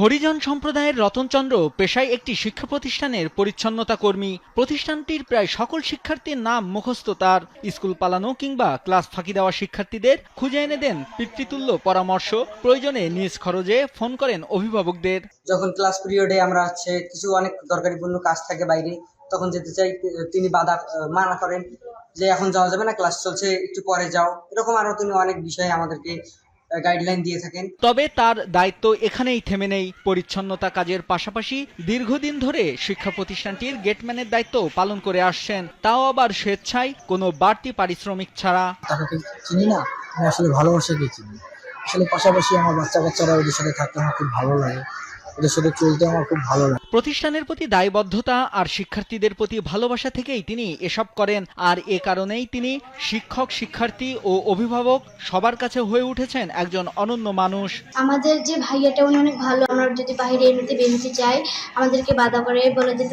হরিজন সম্প্রদায়ের রতনচন্দ্র পেশায় একটি শিক্ষা প্রতিষ্ঠানের পরিচ্ছন্নতা কর্মী। প্রতিষ্ঠানটির প্রায় সকল শিক্ষার্থীর নাম মুখস্থ তার। স্কুল পালানো কিংবা ক্লাস ফাঁকি দেওয়া শিক্ষার্থীদের খুঁজে এনে দেন পিতৃতুল্য পরামর্শ। প্রয়োজনে নিজ খরচে ফোন করেন অভিভাবকদের। যখন ক্লাস পিরিয়ডে আমরা হচ্ছে কিছু অনেক দরকারিপূর্ণ কাজ থাকে বাইরে, তখন যেতে চাই, তিনি বাধা মানা করেন যে এখন যাওয়া যাবে না, ক্লাস চলছে, একটু পরে যাও। এরকম আরও তিনি অনেক বিষয়ে আমাদেরকে গাইডলাইন দিয়ে থাকেন। তবে তার দায়িত্ব এখানেই থেমে নেই। পরিচ্ছন্নতা কাজের পাশাপাশি দীর্ঘদিন ধরে শিক্ষা প্রতিষ্ঠানটির গেটম্যানের দায়িত্ব পালন করে আসছেন। তাও আবার স্বেচ্ছায় কোনো বাড়তি পারিশ্রমিক ছাড়া। তাকে চিনি না? আমি আসলে ভালোবাসাকে চিনি। আসলে পাশাপাশি আমার বাচ্চা কাচ্চারা ওদের সাথে থাকতে আমার খুব ভালো লাগে। ওদের সাথে চলতে আমার খুব ভালো লাগে। প্রতিষ্ঠানের প্রতি দায়বদ্ধতা আর শিক্ষার্থীদের প্রতি ভালোবাসা থেকেই তিনি এসব করেন। আর এ কারণেই তিনি শিক্ষক, শিক্ষার্থী ও অভিভাবক সবার কাছে হয়ে উঠেছেন একজন অনন্য মানুষ। আমাদের যে ভাইয়াটা, উনি অনেক ভালো। আমরা যদি বাইরে এমনিতে বেরোতে চাই আমাদেরকে বাধা করে বলে যে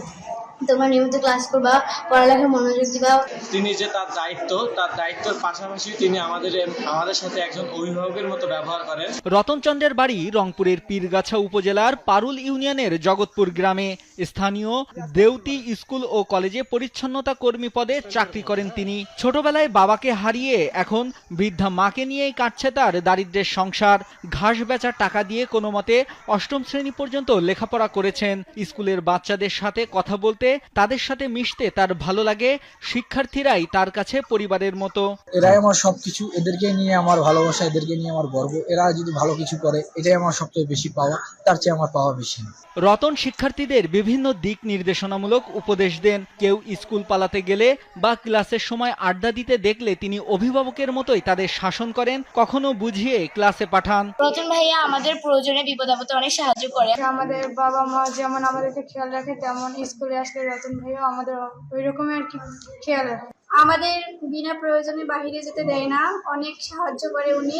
তোমরা নিয়মিত ক্লাস করবা পড়ালেখায় মনোযোগ দিবা। তিনি যে তার দায়িত্ব তার দায়িত্বের পাশাপাশি তিনি আমাদের আমাদের সাথে একজন অভিভাবকের মতো ব্যবহার করেন। রতনচন্দ্রের বাড়ি রংপুরের পীরগাছা উপজেলার পারুল ইউনিয়নের জগৎপুর গ্রামে। স্থানীয় দেউতি স্কুল ও কলেজে পরিচ্ছন্নতা কর্মী পদে চাকরি করেন তিনি। ছোটবেলায় বাবাকে হারিয়ে এখন বৃদ্ধা মাকে নিয়েই কাটছে তার দারিদ্র্যের সংসার। ঘাস বেচার টাকা দিয়ে কোনো মতে অষ্টম শ্রেণি পর্যন্ত লেখাপড়া করেছেন। স্কুলের বাচ্চাদের সাথে কথা বলতে তাদের সাথে মিশতে তার ভালো লাগে শিক্ষার্থীরাই তার কাছে পরিবারের মতো। এরাই আমার সবকিছু এদেরকে নিয়ে আমার ভালোবাসা এদেরকে নিয়ে আমার গর্ব এরা যদি ভালো কিছু করে এটাই আমার সবচেয়ে বেশি পাওয়া তার চেয়ে আমার পাওয়া বেশি রতন শিক্ষার্থীদের বিভিন্ন দিক নির্দেশনামূলক উপদেশ দেন। কেউ স্কুল পালাতে গেলে বা ক্লাসের সময় আড্ডা দিতে দেখলে তিনি অভিভাবকের মতোই তাদের শাসন করেন কখনো বুঝিয়ে ক্লাসে পাঠান। রতন ভাইয়া আমাদের প্রয়োজনে বিপদ আপদে অনেক সাহায্য করে। আমাদের বাবা মা যেমন আমাদেরকে খেয়াল রাখে তেমন স্কুলে আসলে রতন ভাইও আমাদের ওই রকমের আর কি খেয়াল রাখে। আমাদের বিনা প্রয়োজনে বাহিরে যেতে দেয় না অনেক সাহায্য করে উনি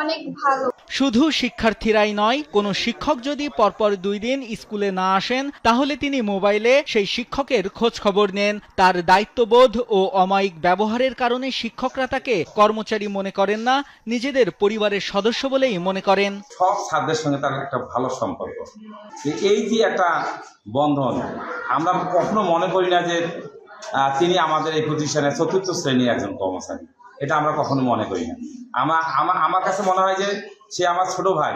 অনেক ভালো। শুধু শিক্ষার্থীরাই নয় কোনো শিক্ষক যদি পরপর দুই দিন স্কুলে না আসেন তাহলে তিনি মোবাইলে সেই শিক্ষকের খোঁজ খবর নেন। তার দায়িত্ববোধ ও অমায়িক ব্যবহারের কারণে শিক্ষকরা তাকে কর্মচারী মনে করেন না নিজেদের পরিবারের সদস্য বলেই মনে করেন। সব ছাত্রদের সঙ্গে তার একটা ভালো সম্পর্ক। এই যে একটা বন্ধন আমরা কখনো মনে করি না যে তিনি আমাদের এই প্রতিষ্ঠানের চতুর্থ শ্রেণির একজন কর্মচারী। এটা আমরা কখনো মনে করি না। আমার আমার আমার কাছে মনে হয় যে, সে আমার ছোট ভাই।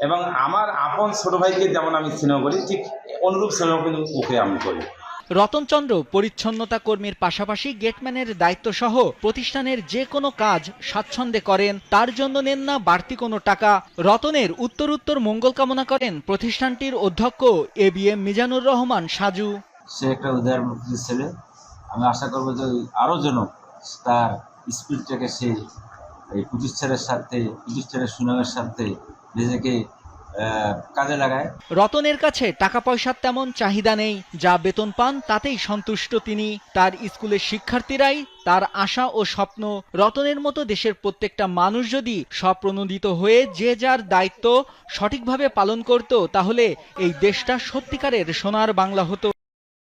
এবং আমার আপন ছোট ভাইকে যেমন আমি স্নেহ করি, ঠিক অনুরূপ স্নেহ কিন্তু ওকে আমি করি। রতনচন্দ্র পরিচ্ছন্নতা কর্মীর পাশাপাশি গেটম্যানের দায়িত্ব সহ প্রতিষ্ঠানের যে কোনো কাজ স্বাচ্ছন্দ্যে করেন, তার জন্য নেন না বাড়তি কোনো টাকা। রতনের উত্তরোত্তর মঙ্গল কামনা করেন প্রতিষ্ঠানটির অধ্যক্ষ A B M Mizanur Rahman Saju. সে একটা উদাহরণ ছেলে। আমি আশা করব যে আরও যেন তার স্পিডটাকে সে এই প্রতিষ্ঠানের সাথে প্রতিষ্ঠানের সুনামের সাথে নিজেকে কাজে লাগায়। রতনের কাছে টাকা পয়সার তেমন চাহিদা নেই, যা বেতন পান তাতেই সন্তুষ্ট তিনি। তার স্কুলের শিক্ষার্থীরাই তার আশা ও স্বপ্ন। রতনের মতো দেশের প্রত্যেকটা মানুষ যদি স্বপ্রণোদিত হয়ে যে যার দায়িত্ব সঠিকভাবে পালন করত, তাহলে এই দেশটা সত্যিকারের সোনার বাংলা হতো।